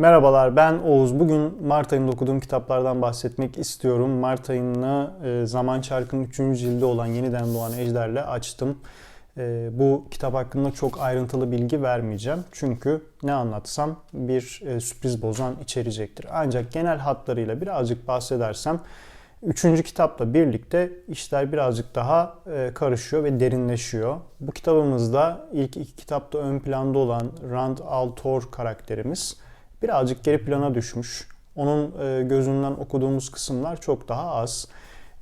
Merhabalar ben Oğuz. Bugün Mart ayında okuduğum kitaplardan bahsetmek istiyorum. Mart ayını e, Zaman Çarkı'nın 3. cildi olan Yeniden Doğan Ejder'le açtım. E, bu kitap hakkında çok ayrıntılı bilgi vermeyeceğim. Çünkü ne anlatsam bir e, sürpriz bozan içerecektir. Ancak genel hatlarıyla birazcık bahsedersem Üçüncü kitapla birlikte işler birazcık daha karışıyor ve derinleşiyor. Bu kitabımızda ilk iki kitapta ön planda olan Rand Altor karakterimiz birazcık geri plana düşmüş. Onun e, gözünden okuduğumuz kısımlar çok daha az.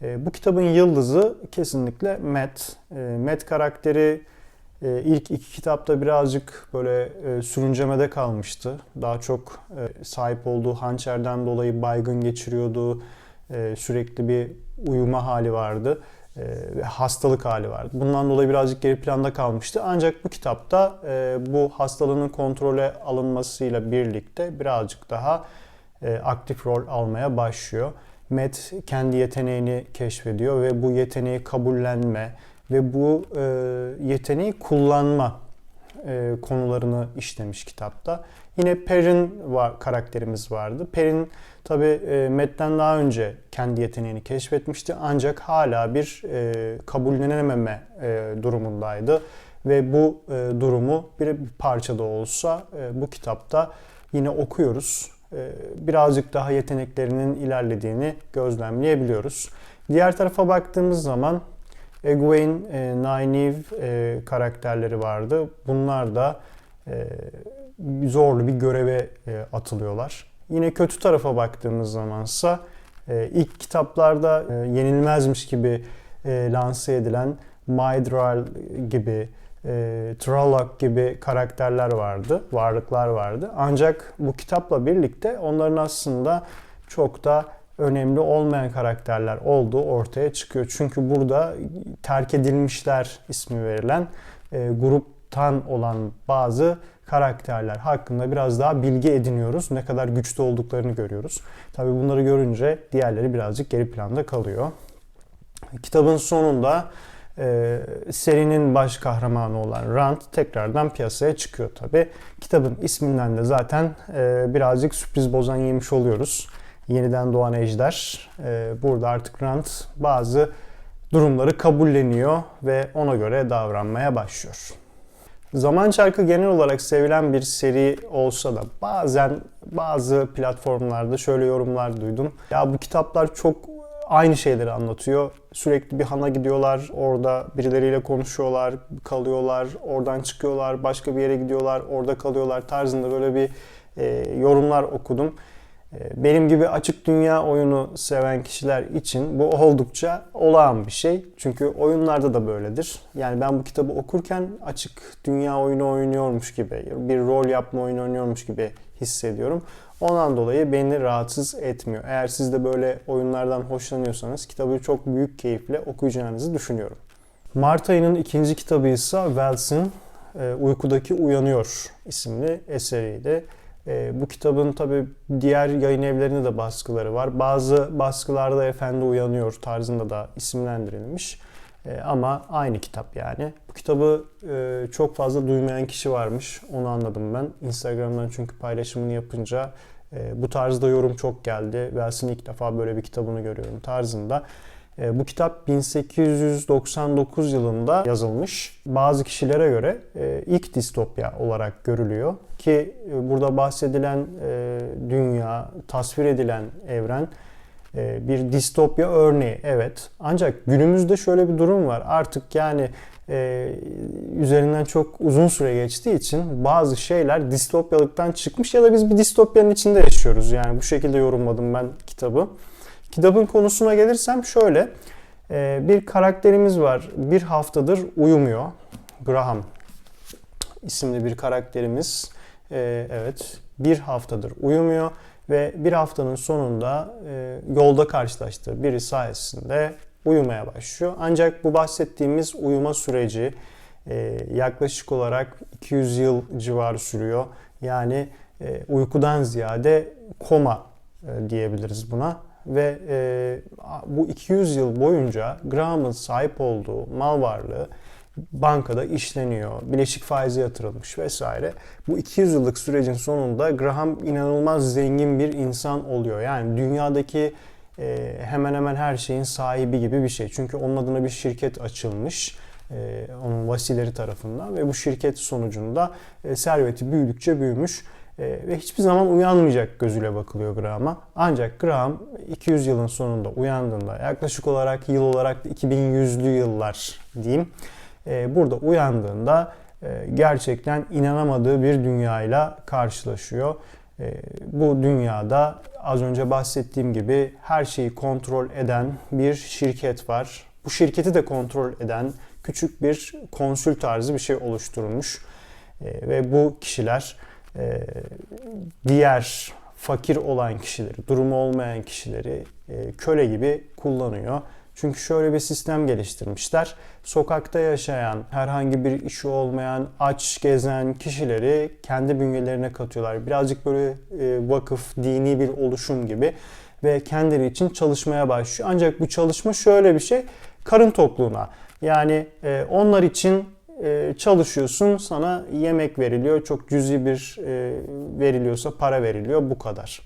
E, bu kitabın yıldızı kesinlikle Matt. E, Matt karakteri ilk iki kitapta birazcık böyle sürüncemede kalmıştı. Daha çok sahip olduğu hançerden dolayı baygın geçiriyordu. Sürekli bir uyuma hali vardı ve hastalık hali vardı. Bundan dolayı birazcık geri planda kalmıştı. Ancak bu kitapta bu hastalığının kontrole alınmasıyla birlikte birazcık daha aktif rol almaya başlıyor. Matt kendi yeteneğini keşfediyor ve bu yeteneği kabullenme ve bu yeteneği kullanma konularını işlemiş kitapta. Yine Perrin var, karakterimiz vardı. Perrin tabi e, Matt'ten daha önce kendi yeteneğini keşfetmişti ancak hala bir e, kabullenememe e, durumundaydı. Ve bu e, durumu bir, bir parçada olsa e, bu kitapta yine okuyoruz. E, birazcık daha yeteneklerinin ilerlediğini gözlemleyebiliyoruz. Diğer tarafa baktığımız zaman Egwene, e, Nynaeve e, karakterleri vardı. Bunlar da e, zorlu bir göreve e, atılıyorlar. Yine kötü tarafa baktığımız zamansa e, ilk kitaplarda e, yenilmezmiş gibi lanse edilen Myrdral gibi, Trolloc gibi karakterler vardı, varlıklar vardı. Ancak bu kitapla birlikte onların aslında çok da önemli olmayan karakterler olduğu ortaya çıkıyor. Çünkü burada terk edilmişler ismi verilen gruptan olan bazı karakterler hakkında biraz daha bilgi ediniyoruz. Ne kadar güçlü olduklarını görüyoruz. Tabii bunları görünce diğerleri birazcık geri planda kalıyor. Kitabın sonunda e, serinin baş kahramanı olan Rand tekrardan piyasaya çıkıyor tabi. Kitabın isminden de zaten e, birazcık sürpriz bozan yemiş oluyoruz. Yeniden doğan ejder. E, burada artık Rand bazı durumları kabulleniyor ve ona göre davranmaya başlıyor. Zaman Çarkı genel olarak sevilen bir seri olsa da bazen bazı platformlarda şöyle yorumlar duydum. Ya bu kitaplar çok aynı şeyleri anlatıyor. Sürekli bir hana gidiyorlar, orada birileriyle konuşuyorlar, kalıyorlar, oradan çıkıyorlar, başka bir yere gidiyorlar, orada kalıyorlar tarzında böyle bir e, yorumlar okudum. Ee, benim gibi açık dünya oyunu seven kişiler için bu oldukça olağan bir şey. Çünkü oyunlarda da böyledir. Yani ben bu kitabı okurken açık dünya oyunu oynuyormuş gibi, bir rol yapma oyunu oynuyormuş gibi hissediyorum. Ondan dolayı beni rahatsız etmiyor. Eğer siz de böyle oyunlardan hoşlanıyorsanız kitabı çok büyük keyifle okuyacağınızı düşünüyorum. Mart ayının ikinci kitabı ise Wells'in e, Uykudaki Uyanıyor isimli eseriydi. E, bu kitabın tabi diğer yayın evlerinde de baskıları var. Bazı baskılarda Efendi Uyanıyor tarzında da isimlendirilmiş. E, ama aynı kitap yani. Bu kitabı e, çok fazla duymayan kişi varmış. Onu anladım ben. Instagram'dan çünkü paylaşımını yapınca e, bu tarzda yorum çok geldi. Wels'in ilk defa böyle bir kitabını görüyorum tarzında. E, bu kitap 1899 yılında yazılmış. Bazı kişilere göre e, ilk distopya olarak görülüyor ki e, burada bahsedilen dünya, tasvir edilen evren bir distopya örneği evet. Ancak günümüzde şöyle bir durum var. Artık yani üzerinden çok uzun süre geçtiği için bazı şeyler distopyalıktan çıkmış ya da biz bir distopyanın içinde yaşıyoruz. Yani bu şekilde yorumladım ben kitabı. Kitabın konusuna gelirsem şöyle. E, bir karakterimiz var. Bir haftadır uyumuyor. Graham isimli bir karakterimiz. E, evet bir haftadır uyumuyor ve bir haftanın sonunda e, yolda karşılaştığı biri sayesinde uyumaya başlıyor. Ancak bu bahsettiğimiz uyuma süreci yaklaşık olarak 200 yıl civarı sürüyor. Yani uykudan ziyade koma diyebiliriz buna ve e, bu 200 yıl boyunca Graham'ın sahip olduğu mal varlığı bankada işleniyor, bileşik faize yatırılmış vesaire. Bu 200 yıllık sürecin sonunda Graham inanılmaz zengin bir insan oluyor. Yani dünyadaki e, hemen hemen her şeyin sahibi gibi bir şey. Çünkü onun adına bir şirket açılmış e, onun vasileri tarafından ve bu şirket sonucunda e, serveti büyüdükçe büyümüş ve hiçbir zaman uyanmayacak gözüyle bakılıyor Graham'a. Ancak Graham 200 yılın sonunda uyandığında yaklaşık olarak yıl olarak da 2100'lü yıllar diyeyim. E, burada uyandığında e, gerçekten inanamadığı bir dünyayla karşılaşıyor. E, bu dünyada az önce bahsettiğim gibi her şeyi kontrol eden bir şirket var. Bu şirketi de kontrol eden küçük bir konsül tarzı bir şey oluşturulmuş. Ve bu kişiler e, diğer fakir olan kişileri, durumu olmayan kişileri e, köle gibi kullanıyor. Çünkü şöyle bir sistem geliştirmişler. Sokakta yaşayan, herhangi bir işi olmayan, aç gezen kişileri kendi bünyelerine katıyorlar. Birazcık böyle e, vakıf, dini bir oluşum gibi ve kendileri için çalışmaya başlıyor. Ancak bu çalışma şöyle bir şey, karın tokluğuna. Yani e, onlar için e, çalışıyorsun, sana yemek veriliyor, çok cüzi bir e, veriliyorsa para veriliyor, bu kadar.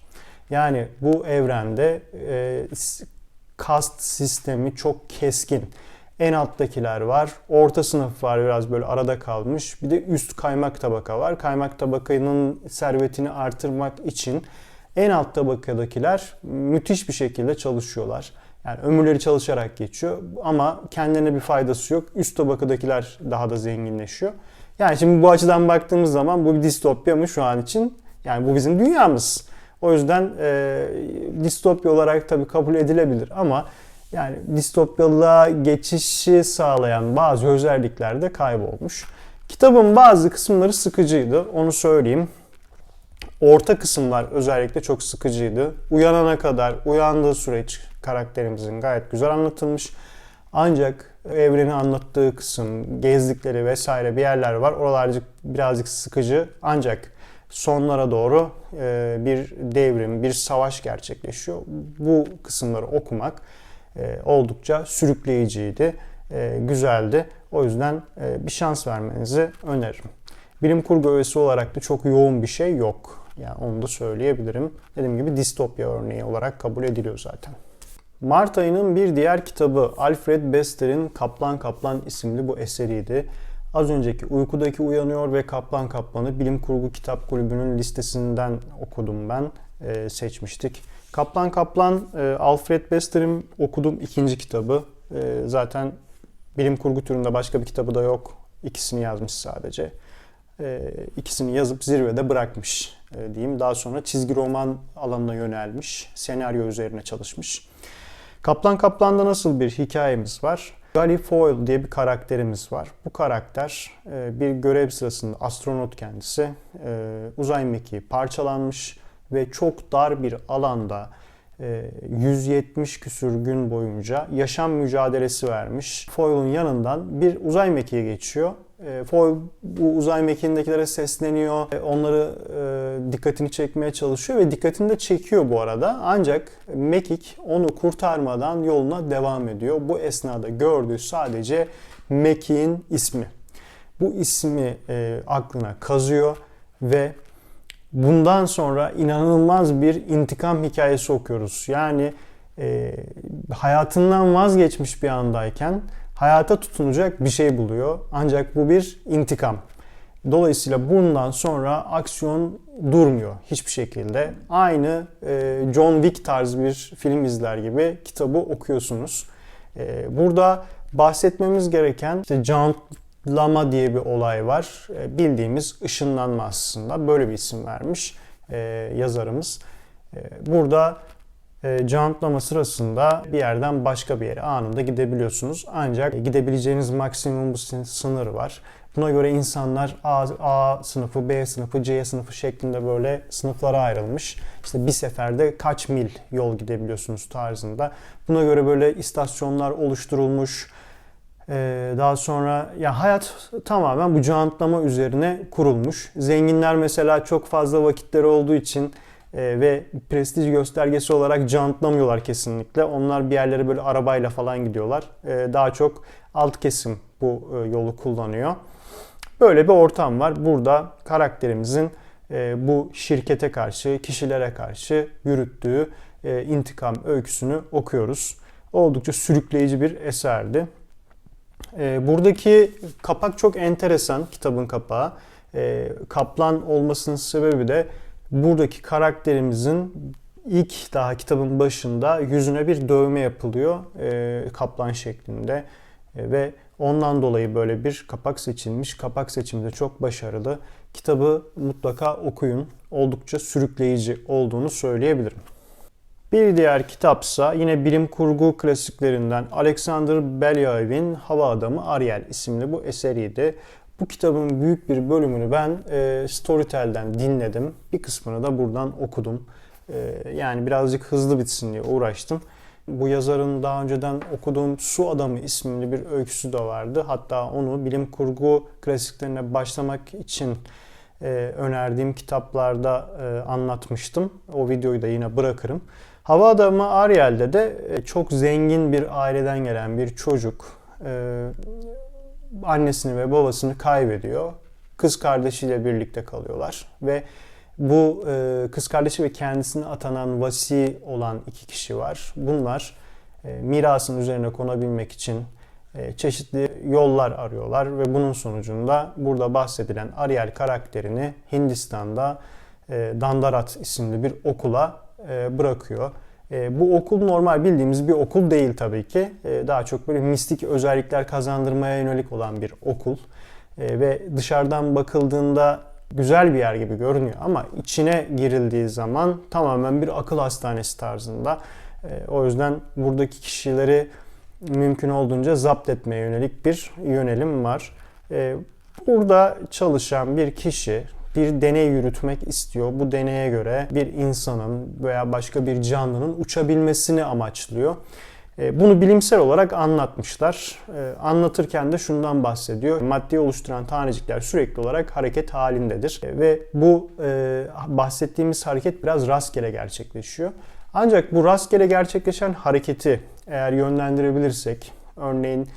Yani bu evrende e, kast sistemi çok keskin. En alttakiler var, orta sınıf var biraz böyle arada kalmış. Bir de üst kaymak tabaka var. Kaymak tabakanın servetini artırmak için en alt tabakadakiler müthiş bir şekilde çalışıyorlar. Yani ömürleri çalışarak geçiyor ama kendine bir faydası yok. Üst tabakadakiler daha da zenginleşiyor. Yani şimdi bu açıdan baktığımız zaman bu bir distopya mı şu an için? Yani bu bizim dünyamız. O yüzden e, distopya olarak tabii kabul edilebilir ama yani distopyalığa geçişi sağlayan bazı özellikler de kaybolmuş. Kitabın bazı kısımları sıkıcıydı, onu söyleyeyim. Orta kısımlar özellikle çok sıkıcıydı. Uyanana kadar, uyandığı süreç karakterimizin gayet güzel anlatılmış. Ancak evreni anlattığı kısım, gezdikleri vesaire bir yerler var. Oralar birazcık sıkıcı. Ancak sonlara doğru e, bir devrim, bir savaş gerçekleşiyor. Bu kısımları okumak e, oldukça sürükleyiciydi, e, güzeldi. O yüzden bir şans vermenizi öneririm. Bilim kurgu öğesi olarak da çok yoğun bir şey yok. Yani onu da söyleyebilirim. Dediğim gibi distopya örneği olarak kabul ediliyor zaten. Mart ayının bir diğer kitabı Alfred Bester'in Kaplan Kaplan isimli bu eseriydi. Az önceki Uykudaki Uyanıyor ve Kaplan Kaplan'ı Bilim Kurgu Kitap Kulübü'nün listesinden okudum ben, e, seçmiştik. Kaplan Kaplan, e, Alfred Bester'in okuduğum ikinci kitabı. E, zaten bilim kurgu türünde başka bir kitabı da yok. İkisini yazmış sadece. E, ikisini yazıp zirvede bırakmış e, diyeyim. Daha sonra çizgi roman alanına yönelmiş. Senaryo üzerine çalışmış. Kaplan Kaplan'da nasıl bir hikayemiz var? Gully Foyle diye bir karakterimiz var. Bu karakter e, bir görev sırasında astronot kendisi. E, uzay mekiği parçalanmış ve çok dar bir alanda 170 küsür gün boyunca yaşam mücadelesi vermiş. Foyle'un yanından bir uzay mekiği geçiyor e, Foy bu uzay mekiğindekilere sesleniyor. E, onları e, dikkatini çekmeye çalışıyor ve dikkatini de çekiyor bu arada. Ancak mekik onu kurtarmadan yoluna devam ediyor. Bu esnada gördüğü sadece mekiğin ismi. Bu ismi e, aklına kazıyor ve bundan sonra inanılmaz bir intikam hikayesi okuyoruz. Yani e, hayatından vazgeçmiş bir andayken hayata tutunacak bir şey buluyor. Ancak bu bir intikam. Dolayısıyla bundan sonra aksiyon durmuyor hiçbir şekilde. Aynı e, John Wick tarzı bir film izler gibi kitabı okuyorsunuz. E, burada bahsetmemiz gereken işte cantlama diye bir olay var. E, bildiğimiz ışınlanma aslında. Böyle bir isim vermiş yazarımız. Burada e, sırasında bir yerden başka bir yere anında gidebiliyorsunuz. Ancak gidebileceğiniz maksimum sınır var. Buna göre insanlar A, A sınıfı, B sınıfı, C sınıfı şeklinde böyle sınıflara ayrılmış. İşte bir seferde kaç mil yol gidebiliyorsunuz tarzında. Buna göre böyle istasyonlar oluşturulmuş. Ee, daha sonra ya hayat tamamen bu cantlama üzerine kurulmuş. Zenginler mesela çok fazla vakitleri olduğu için e, ve prestij göstergesi olarak jantlamıyorlar kesinlikle. Onlar bir yerlere böyle arabayla falan gidiyorlar. E, daha çok alt kesim bu e, yolu kullanıyor. Böyle bir ortam var. Burada karakterimizin bu şirkete karşı, kişilere karşı yürüttüğü intikam öyküsünü okuyoruz. Oldukça sürükleyici bir eserdi. Buradaki kapak çok enteresan, kitabın kapağı. Kaplan olmasının sebebi de buradaki karakterimizin ilk daha kitabın başında yüzüne bir dövme yapılıyor e, kaplan şeklinde e, ve ondan dolayı böyle bir kapak seçilmiş. Kapak seçimi de çok başarılı. Kitabı mutlaka okuyun. Oldukça sürükleyici olduğunu söyleyebilirim. Bir diğer kitapsa yine bilim kurgu klasiklerinden Alexander Belyaev'in Hava Adamı Ariel isimli bu eseriydi. Bu kitabın büyük bir bölümünü ben e, Storytel'den dinledim. Bir kısmını da buradan okudum. E, yani birazcık hızlı bitsin diye uğraştım. Bu yazarın daha önceden okuduğum Su Adamı isimli bir öyküsü de vardı. Hatta onu bilim kurgu klasiklerine başlamak için e, önerdiğim kitaplarda e, anlatmıştım. O videoyu da yine bırakırım. Hava Adamı Ariel'de de e, çok zengin bir aileden gelen bir çocuk e, annesini ve babasını kaybediyor. Kız kardeşiyle birlikte kalıyorlar ve bu e, kız kardeşi ve kendisine atanan vasi olan iki kişi var. Bunlar e, mirasın üzerine konabilmek için e, çeşitli yollar arıyorlar ve bunun sonucunda burada bahsedilen Ariel karakterini Hindistan'da e, Dandarat isimli bir okula e, bırakıyor. E, bu okul normal bildiğimiz bir okul değil tabii ki. E, daha çok böyle mistik özellikler kazandırmaya yönelik olan bir okul. E, ve dışarıdan bakıldığında güzel bir yer gibi görünüyor ama içine girildiği zaman tamamen bir akıl hastanesi tarzında. O yüzden buradaki kişileri mümkün olduğunca zapt etmeye yönelik bir yönelim var. Burada çalışan bir kişi bir deney yürütmek istiyor. Bu deneye göre bir insanın veya başka bir canlının uçabilmesini amaçlıyor. E, bunu bilimsel olarak anlatmışlar. E, anlatırken de şundan bahsediyor. Maddeyi oluşturan tanecikler sürekli olarak hareket halindedir. E, ve bu bahsettiğimiz hareket biraz rastgele gerçekleşiyor. Ancak bu rastgele gerçekleşen hareketi eğer yönlendirebilirsek, örneğin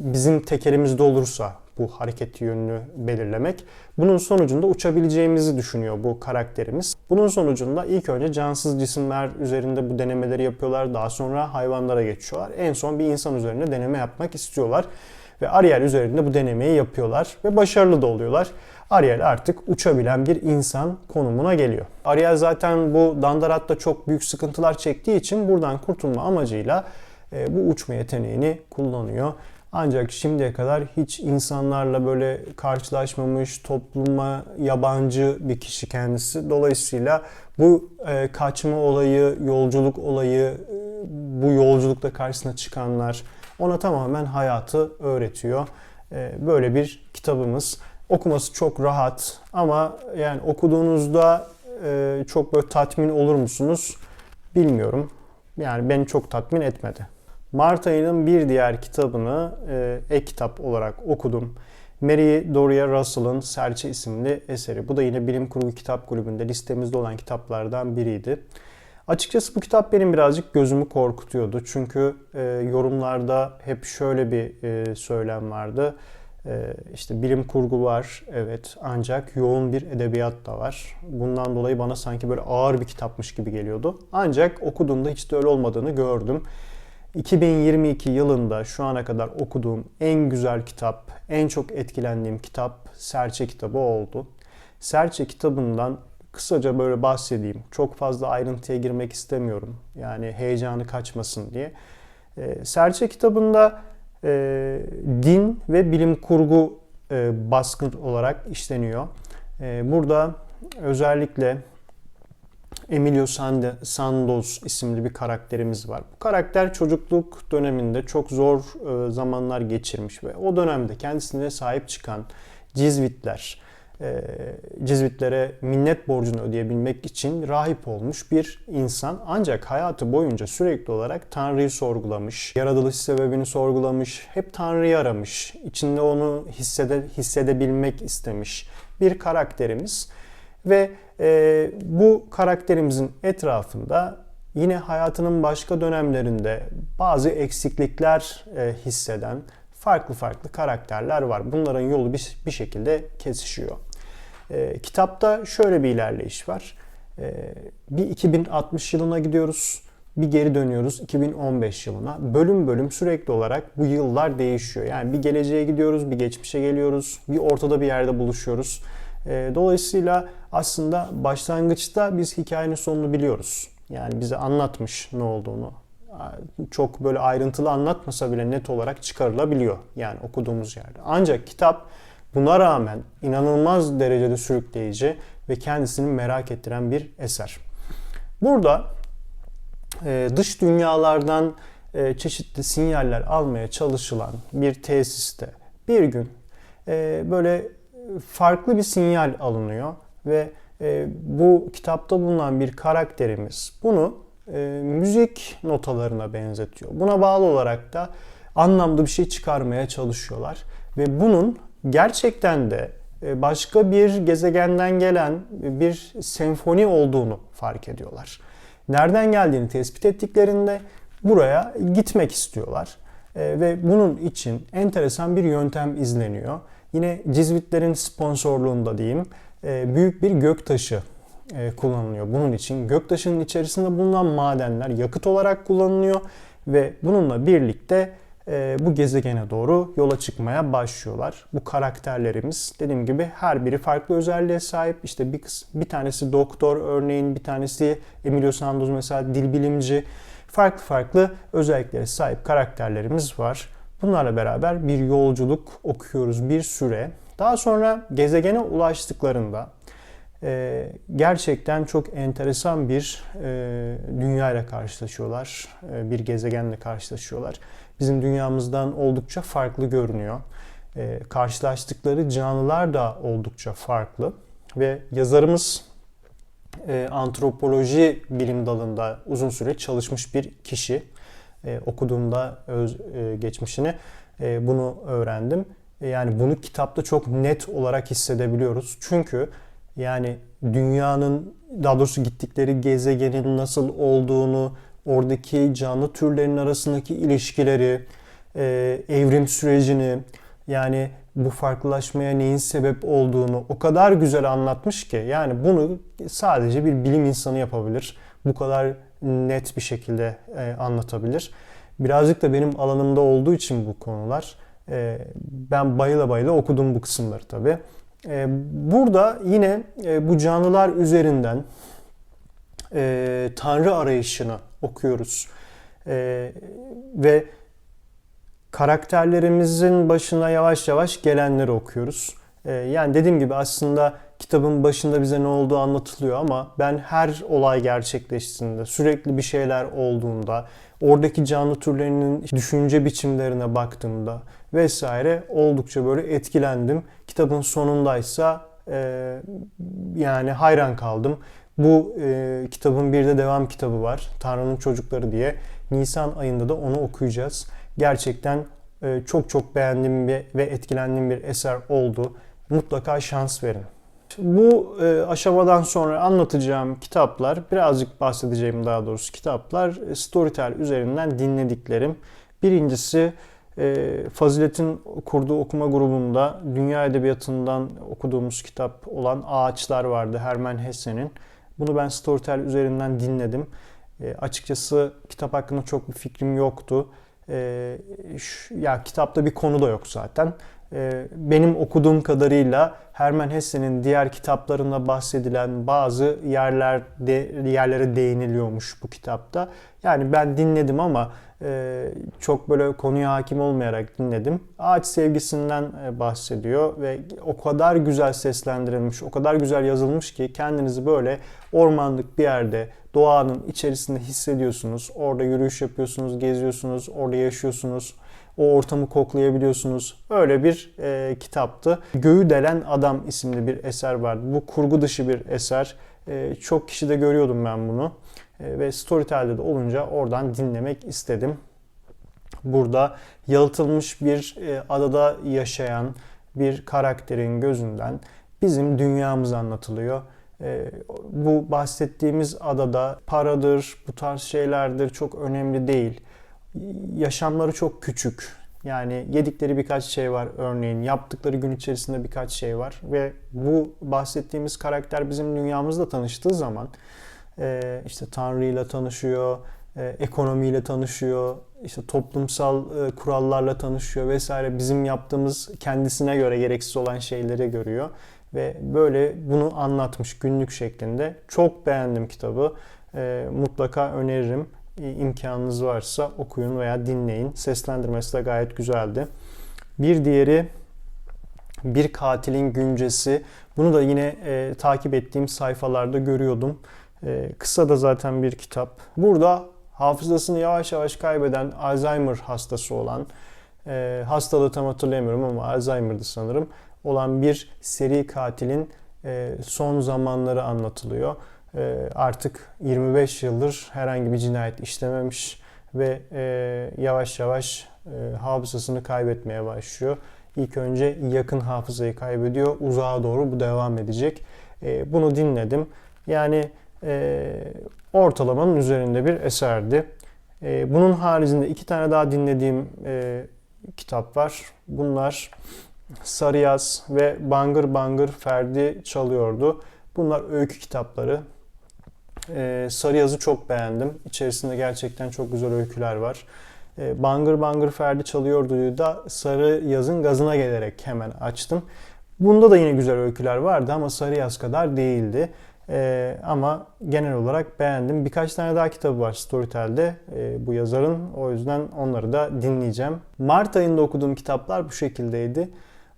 bizim tekerimizde olursa bu hareket yönünü belirlemek. Bunun sonucunda uçabileceğimizi düşünüyor bu karakterimiz. Bunun sonucunda ilk önce cansız cisimler üzerinde bu denemeleri yapıyorlar. Daha sonra hayvanlara geçiyorlar. En son bir insan üzerinde deneme yapmak istiyorlar. Ve Ariel üzerinde bu denemeyi yapıyorlar ve başarılı da oluyorlar. Ariel artık uçabilen bir insan konumuna geliyor. Ariel zaten bu Dandaratta çok büyük sıkıntılar çektiği için buradan kurtulma amacıyla e, bu uçma yeteneğini kullanıyor. Ancak şimdiye kadar hiç insanlarla böyle karşılaşmamış, topluma yabancı bir kişi kendisi. Dolayısıyla bu e, kaçma olayı, yolculuk olayı, e, bu yolculukta karşısına çıkanlar ona tamamen hayatı öğretiyor. Böyle bir kitabımız. Okuması çok rahat ama yani okuduğunuzda e, çok böyle tatmin olur musunuz bilmiyorum. Yani beni çok tatmin etmedi. Mart ayının bir diğer kitabını e, e-kitap olarak okudum. Mary Doria Russell'ın Serçe isimli eseri. Bu da yine Bilim Kurgu Kitap Kulübü'nde listemizde olan kitaplardan biriydi. Açıkçası bu kitap benim birazcık gözümü korkutuyordu. Çünkü e, yorumlarda hep şöyle bir e, söylem vardı. E, işte bilim kurgu var evet ancak yoğun bir edebiyat da var. Bundan dolayı bana sanki böyle ağır bir kitapmış gibi geliyordu. Ancak okuduğumda hiç de öyle olmadığını gördüm. 2022 yılında şu ana kadar okuduğum en güzel kitap, en çok etkilendiğim kitap Serçe kitabı oldu. Serçe kitabından kısaca böyle bahsedeyim. Çok fazla ayrıntıya girmek istemiyorum. Yani heyecanı kaçmasın diye. Ee, Serçe kitabında e, din ve bilim kurgu e, baskın olarak işleniyor. E, burada özellikle Emilio Sandoz isimli bir karakterimiz var. Bu karakter çocukluk döneminde çok zor e, zamanlar geçirmiş ve o dönemde kendisine sahip çıkan Cizvitler, e, Cizvitlere minnet borcunu ödeyebilmek için rahip olmuş bir insan. Ancak hayatı boyunca sürekli olarak Tanrı'yı sorgulamış, yaratılış sebebini sorgulamış, hep Tanrı'yı aramış, içinde onu hissede, hissedebilmek istemiş bir karakterimiz. Ve e, bu karakterimizin etrafında yine hayatının başka dönemlerinde bazı eksiklikler e, hisseden farklı farklı karakterler var. Bunların yolu bir, bir şekilde kesişiyor. E, kitapta şöyle bir ilerleyiş var. E, bir 2060 yılına gidiyoruz bir geri dönüyoruz 2015 yılına. Bölüm bölüm sürekli olarak bu yıllar değişiyor. Yani bir geleceğe gidiyoruz, bir geçmişe geliyoruz, bir ortada bir yerde buluşuyoruz. Ee, dolayısıyla aslında başlangıçta biz hikayenin sonunu biliyoruz. Yani bize anlatmış ne olduğunu. Çok böyle ayrıntılı anlatmasa bile net olarak çıkarılabiliyor yani okuduğumuz yerde. Ancak kitap buna rağmen inanılmaz derecede sürükleyici ve kendisini merak ettiren bir eser. Burada e, dış dünyalardan e, çeşitli sinyaller almaya çalışılan bir tesiste bir gün e, böyle farklı bir sinyal alınıyor ve bu kitapta bulunan bir karakterimiz bunu müzik notalarına benzetiyor. Buna bağlı olarak da anlamda bir şey çıkarmaya çalışıyorlar ve bunun gerçekten de başka bir gezegenden gelen bir senfoni olduğunu fark ediyorlar nereden geldiğini tespit ettiklerinde buraya gitmek istiyorlar. E, ve bunun için enteresan bir yöntem izleniyor. Yine Cizvitlerin sponsorluğunda diyeyim e, büyük bir göktaşı e, kullanılıyor. Bunun için göktaşının içerisinde bulunan madenler yakıt olarak kullanılıyor ve bununla birlikte e, bu gezegene doğru yola çıkmaya başlıyorlar. Bu karakterlerimiz dediğim gibi her biri farklı özelliğe sahip. İşte bir, bir tanesi doktor örneğin bir tanesi Emilio Sandoz mesela dil bilimci. Farklı farklı özelliklere sahip karakterlerimiz var. Bunlarla beraber bir yolculuk okuyoruz bir süre. Daha sonra gezegene ulaştıklarında e, gerçekten çok enteresan bir e, dünya ile karşılaşıyorlar. E, bir gezegenle karşılaşıyorlar bizim dünyamızdan oldukça farklı görünüyor. E, karşılaştıkları canlılar da oldukça farklı ve yazarımız e, antropoloji bilim dalında uzun süre çalışmış bir kişi. E, okuduğumda öz, e, geçmişini e, bunu öğrendim. E, yani bunu kitapta çok net olarak hissedebiliyoruz. Çünkü yani dünyanın daha doğrusu gittikleri gezegenin nasıl olduğunu, oradaki canlı türlerin arasındaki ilişkileri, e, evrim sürecini, yani bu farklılaşmaya neyin sebep olduğunu o kadar güzel anlatmış ki yani bunu sadece bir bilim insanı yapabilir. Bu kadar net bir şekilde e, anlatabilir. Birazcık da benim alanımda olduğu için bu konular e, ben bayıla bayıla okudum bu kısımları tabi. E, burada yine e, bu canlılar üzerinden e, Tanrı arayışını okuyoruz. E, ve karakterlerimizin başına yavaş yavaş gelenleri okuyoruz. E, yani dediğim gibi aslında kitabın başında bize ne olduğu anlatılıyor ama ben her olay gerçekleştiğinde, sürekli bir şeyler olduğunda, oradaki canlı türlerinin düşünce biçimlerine baktığımda vesaire oldukça böyle etkilendim. Kitabın sonundaysa e, yani hayran kaldım. Bu e, kitabın bir de devam kitabı var. Tanrı'nın Çocukları diye. Nisan ayında da onu okuyacağız. Gerçekten e, çok çok beğendiğim bir ve etkilendiğim bir eser oldu. Mutlaka şans verin. Bu e, aşamadan sonra anlatacağım kitaplar, birazcık bahsedeceğim daha doğrusu kitaplar Storytel üzerinden dinlediklerim. Birincisi e, Fazilet'in kurduğu okuma grubunda dünya edebiyatından okuduğumuz kitap olan Ağaçlar vardı Hermann Hesse'nin. Bunu ben Storytel üzerinden dinledim. E, açıkçası kitap hakkında çok bir fikrim yoktu. E, şu, ya kitapta bir konu da yok zaten. E, benim okuduğum kadarıyla Hermann Hesse'nin diğer kitaplarında bahsedilen bazı yerlerde yerlere değiniliyormuş bu kitapta. Yani ben dinledim ama e, çok böyle konuya hakim olmayarak dinledim. Ağaç sevgisinden e, bahsediyor ve o kadar güzel seslendirilmiş, o kadar güzel yazılmış ki kendinizi böyle ormanlık bir yerde, doğanın içerisinde hissediyorsunuz. Orada yürüyüş yapıyorsunuz, geziyorsunuz, orada yaşıyorsunuz. O ortamı koklayabiliyorsunuz. Öyle bir e, kitaptı. Göğü Delen Adam isimli bir eser vardı. Bu kurgu dışı bir eser. E, çok kişide görüyordum ben bunu. E, ve Storytel'de de olunca oradan dinlemek istedim. Burada yalıtılmış bir e, adada yaşayan bir karakterin gözünden bizim dünyamız anlatılıyor. E, bu bahsettiğimiz adada paradır, bu tarz şeylerdir çok önemli değil. Yaşamları çok küçük. Yani yedikleri birkaç şey var örneğin, yaptıkları gün içerisinde birkaç şey var ve bu bahsettiğimiz karakter bizim dünyamızla tanıştığı zaman e, işte Tanrı ile tanışıyor, e, ekonomiyle tanışıyor, işte toplumsal e, kurallarla tanışıyor vesaire. Bizim yaptığımız kendisine göre gereksiz olan şeyleri görüyor ve böyle bunu anlatmış günlük şeklinde. Çok beğendim kitabı. Mutlaka öneririm. İmkanınız varsa okuyun veya dinleyin. Seslendirmesi de gayet güzeldi. Bir diğeri Bir Katilin Güncesi. Bunu da yine e, takip ettiğim sayfalarda görüyordum. E, kısa da zaten bir kitap. Burada hafızasını yavaş yavaş kaybeden Alzheimer hastası olan, e, hastalığı tam hatırlayamıyorum ama Alzheimer'dı sanırım, olan bir seri katilin e, son zamanları anlatılıyor. E, artık 25 yıldır herhangi bir cinayet işlememiş ve e, yavaş yavaş e, hafızasını kaybetmeye başlıyor. İlk önce yakın hafızayı kaybediyor, uzağa doğru bu devam edecek. E, bunu dinledim. Yani ortalamanın üzerinde bir eserdi. Bunun haricinde iki tane daha dinlediğim kitap var. Bunlar Sarıyaz ve Bangır Bangır Ferdi çalıyordu. Bunlar öykü kitapları. E, Sarıyaz'ı çok beğendim. İçerisinde gerçekten çok güzel öyküler var. E, Bangır Bangır Ferdi çalıyordu da Sarı Yaz'ın gazına gelerek hemen açtım. Bunda da yine güzel öyküler vardı ama Sarı Yaz kadar değildi. Ee, ama genel olarak beğendim. Birkaç tane daha kitabı var Storytel'de e, bu yazarın. O yüzden onları da dinleyeceğim. Mart ayında okuduğum kitaplar bu şekildeydi.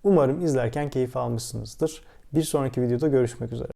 Umarım izlerken keyif almışsınızdır. Bir sonraki videoda görüşmek üzere.